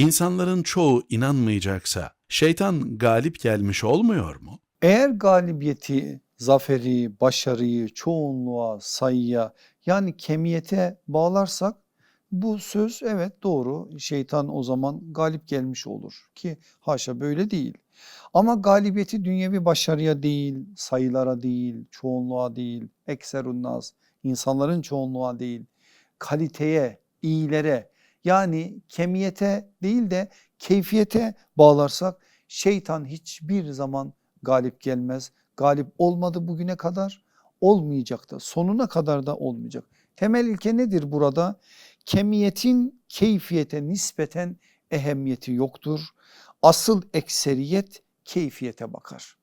İnsanların çoğu inanmayacaksa şeytan galip gelmiş olmuyor mu? Eğer galibiyeti, zaferi, başarıyı çoğunluğa, sayıya yani kemiyete bağlarsak bu söz evet doğru şeytan o zaman galip gelmiş olur ki haşa böyle değil. Ama galibiyeti dünyevi başarıya değil, sayılara değil, çoğunluğa değil, ekserun nas, insanların çoğunluğa değil, kaliteye, iyilere yani kemiyete değil de keyfiyete bağlarsak şeytan hiçbir zaman galip gelmez. Galip olmadı bugüne kadar olmayacak da sonuna kadar da olmayacak. Temel ilke nedir burada? Kemiyetin keyfiyete nispeten ehemmiyeti yoktur. Asıl ekseriyet keyfiyete bakar.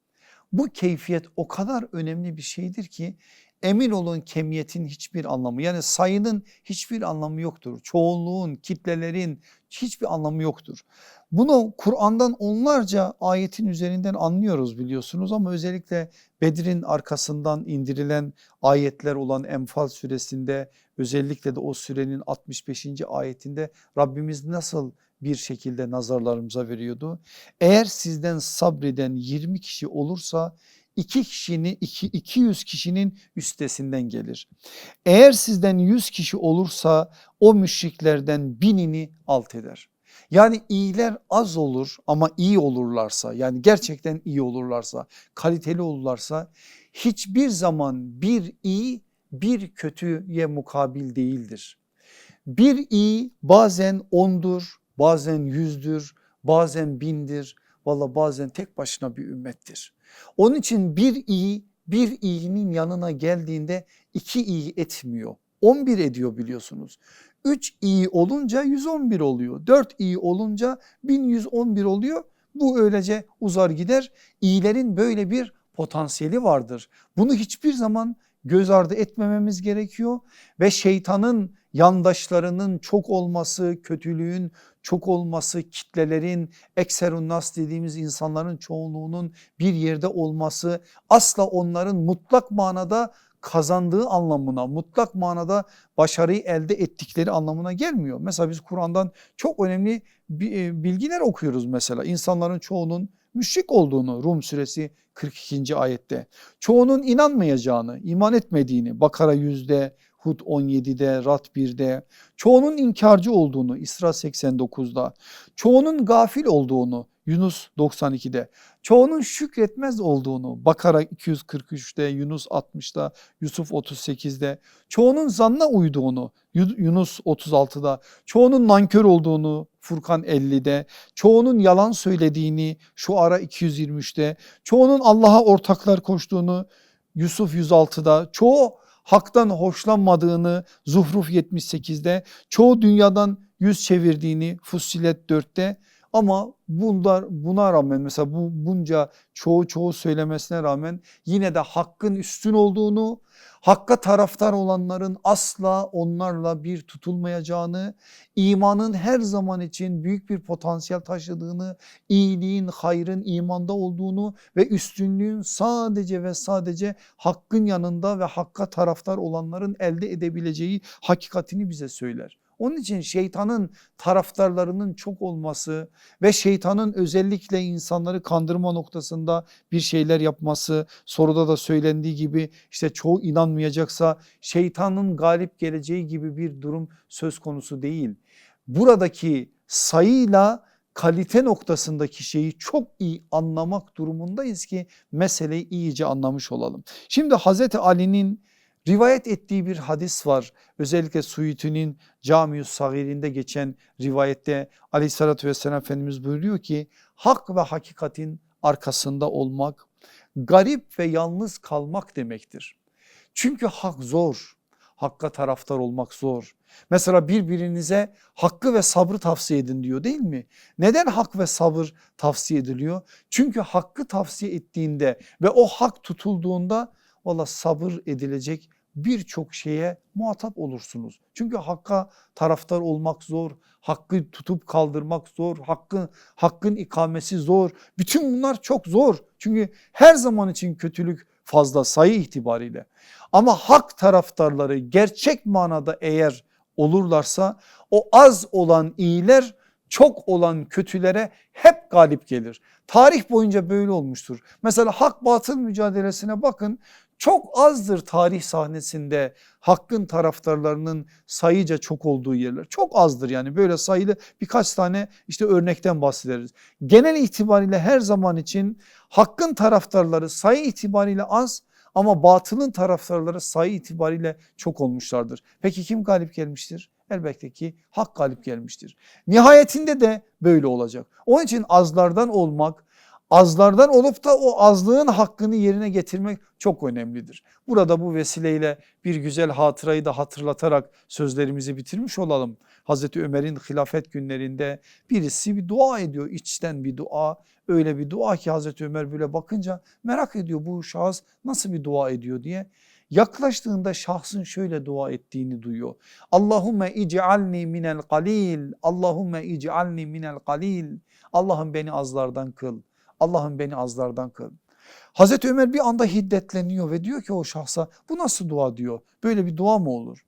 Bu keyfiyet o kadar önemli bir şeydir ki emin olun kemiyetin hiçbir anlamı yani sayının hiçbir anlamı yoktur. Çoğunluğun, kitlelerin hiçbir anlamı yoktur. Bunu Kur'an'dan onlarca ayetin üzerinden anlıyoruz biliyorsunuz ama özellikle Bedir'in arkasından indirilen ayetler olan Enfal suresinde özellikle de o sürenin 65. ayetinde Rabbimiz nasıl bir şekilde nazarlarımıza veriyordu. Eğer sizden sabreden 20 kişi olursa iki kişinin iki, 200 kişinin üstesinden gelir. Eğer sizden 100 kişi olursa o müşriklerden binini alt eder. Yani iyiler az olur ama iyi olurlarsa yani gerçekten iyi olurlarsa kaliteli olurlarsa hiçbir zaman bir iyi bir kötüye mukabil değildir. Bir iyi bazen ondur bazen yüzdür bazen bindir valla bazen tek başına bir ümmettir. Onun için bir iyi bir iyinin yanına geldiğinde iki iyi etmiyor. 11 ediyor biliyorsunuz. 3 iyi olunca 111 oluyor. 4 iyi olunca 1111 oluyor. Bu öylece uzar gider. İyilerin böyle bir potansiyeli vardır. Bunu hiçbir zaman göz ardı etmememiz gerekiyor ve şeytanın yandaşlarının çok olması, kötülüğün çok olması, kitlelerin, ekserun nas dediğimiz insanların çoğunluğunun bir yerde olması asla onların mutlak manada kazandığı anlamına, mutlak manada başarıyı elde ettikleri anlamına gelmiyor. Mesela biz Kur'an'dan çok önemli e, bilgiler okuyoruz mesela. İnsanların çoğunun müşrik olduğunu Rum suresi 42. ayette. Çoğunun inanmayacağını, iman etmediğini Bakara yüzde, Hud 17'de, Rat 1'de, çoğunun inkarcı olduğunu İsra 89'da, çoğunun gafil olduğunu Yunus 92'de, çoğunun şükretmez olduğunu Bakara 243'te, Yunus 60'da, Yusuf 38'de, çoğunun zanna uyduğunu Yunus 36'da, çoğunun nankör olduğunu Furkan 50'de, çoğunun yalan söylediğini şu ara 223'te, çoğunun Allah'a ortaklar koştuğunu Yusuf 106'da, çoğu haktan hoşlanmadığını Zuhruf 78'de, çoğu dünyadan yüz çevirdiğini Fussilet 4'te ama bunlar buna rağmen mesela bu bunca çoğu çoğu söylemesine rağmen yine de hakkın üstün olduğunu, hakka taraftar olanların asla onlarla bir tutulmayacağını, imanın her zaman için büyük bir potansiyel taşıdığını, iyiliğin, hayrın imanda olduğunu ve üstünlüğün sadece ve sadece hakkın yanında ve hakka taraftar olanların elde edebileceği hakikatini bize söyler. Onun için şeytanın taraftarlarının çok olması ve şeytanın özellikle insanları kandırma noktasında bir şeyler yapması soruda da söylendiği gibi işte çoğu inanmayacaksa şeytanın galip geleceği gibi bir durum söz konusu değil. Buradaki sayıyla kalite noktasındaki şeyi çok iyi anlamak durumundayız ki meseleyi iyice anlamış olalım. Şimdi Hazreti Ali'nin Rivayet ettiği bir hadis var. Özellikle Suyuti'nin Camius Sagir'inde geçen rivayette aleyhissalatü vesselam Efendimiz buyuruyor ki hak ve hakikatin arkasında olmak garip ve yalnız kalmak demektir. Çünkü hak zor. Hakka taraftar olmak zor. Mesela birbirinize hakkı ve sabrı tavsiye edin diyor değil mi? Neden hak ve sabır tavsiye ediliyor? Çünkü hakkı tavsiye ettiğinde ve o hak tutulduğunda valla sabır edilecek birçok şeye muhatap olursunuz. Çünkü hakka taraftar olmak zor, hakkı tutup kaldırmak zor, hakkın, hakkın ikamesi zor. Bütün bunlar çok zor. Çünkü her zaman için kötülük fazla sayı itibariyle. Ama hak taraftarları gerçek manada eğer olurlarsa o az olan iyiler çok olan kötülere hep galip gelir. Tarih boyunca böyle olmuştur. Mesela hak batıl mücadelesine bakın. Çok azdır tarih sahnesinde hakkın taraftarlarının sayıca çok olduğu yerler. Çok azdır yani böyle sayılı birkaç tane işte örnekten bahsederiz. Genel itibariyle her zaman için hakkın taraftarları sayı itibariyle az ama batılın taraftarları sayı itibariyle çok olmuşlardır. Peki kim galip gelmiştir? Elbette ki hak galip gelmiştir. Nihayetinde de böyle olacak. Onun için azlardan olmak, azlardan olup da o azlığın hakkını yerine getirmek çok önemlidir. Burada bu vesileyle bir güzel hatırayı da hatırlatarak sözlerimizi bitirmiş olalım. Hazreti Ömer'in hilafet günlerinde birisi bir dua ediyor içten bir dua. Öyle bir dua ki Hazreti Ömer böyle bakınca merak ediyor bu şahıs nasıl bir dua ediyor diye. Yaklaştığında şahsın şöyle dua ettiğini duyuyor. Allahümme ic'alni minel galil. Allahümme ic'alni minel galil. Allah'ım beni azlardan kıl. Allah'ım beni azlardan kıl. Hazreti Ömer bir anda hiddetleniyor ve diyor ki o şahsa bu nasıl dua diyor. Böyle bir dua mı olur?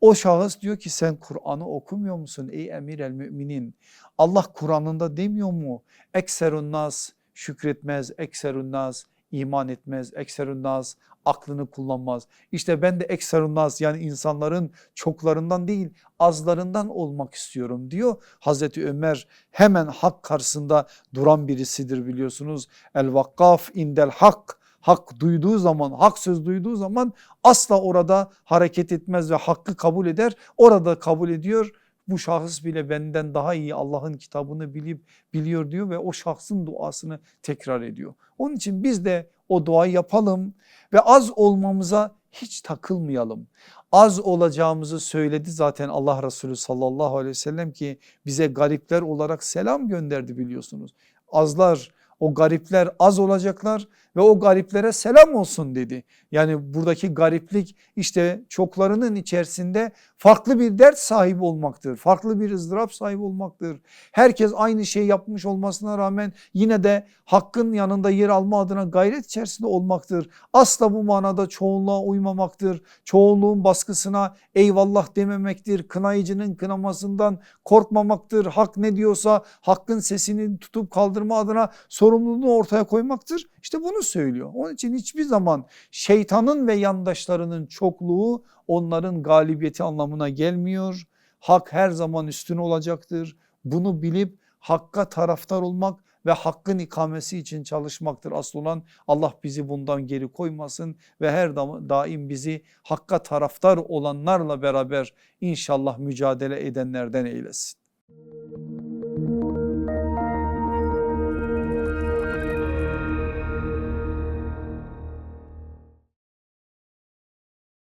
O şahıs diyor ki sen Kur'an'ı okumuyor musun ey emir el müminin? Allah Kur'an'ında demiyor mu? Ekserun nas şükretmez, ekserun nas iman etmez, ekserun nas aklını kullanmaz. İşte ben de ekserun nas yani insanların çoklarından değil azlarından olmak istiyorum diyor. Hazreti Ömer hemen hak karşısında duran birisidir biliyorsunuz. El vakkaf indel hak hak duyduğu zaman, hak söz duyduğu zaman asla orada hareket etmez ve hakkı kabul eder. Orada kabul ediyor. Bu şahıs bile benden daha iyi Allah'ın kitabını bilip biliyor diyor ve o şahsın duasını tekrar ediyor. Onun için biz de o duayı yapalım ve az olmamıza hiç takılmayalım. Az olacağımızı söyledi zaten Allah Resulü sallallahu aleyhi ve sellem ki bize garipler olarak selam gönderdi biliyorsunuz. Azlar o garipler az olacaklar ve o gariplere selam olsun dedi. Yani buradaki gariplik işte çoklarının içerisinde farklı bir dert sahibi olmaktır. Farklı bir ızdırap sahibi olmaktır. Herkes aynı şey yapmış olmasına rağmen yine de hakkın yanında yer alma adına gayret içerisinde olmaktır. Asla bu manada çoğunluğa uymamaktır. Çoğunluğun baskısına eyvallah dememektir. Kınayıcının kınamasından korkmamaktır. Hak ne diyorsa hakkın sesini tutup kaldırma adına sorumluluğunu ortaya koymaktır. İşte bunu söylüyor. Onun için hiçbir zaman şeytanın ve yandaşlarının çokluğu onların galibiyeti anlamına gelmiyor. Hak her zaman üstün olacaktır. Bunu bilip hakka taraftar olmak ve hakkın ikamesi için çalışmaktır asıl olan. Allah bizi bundan geri koymasın ve her daim bizi hakka taraftar olanlarla beraber inşallah mücadele edenlerden eylesin.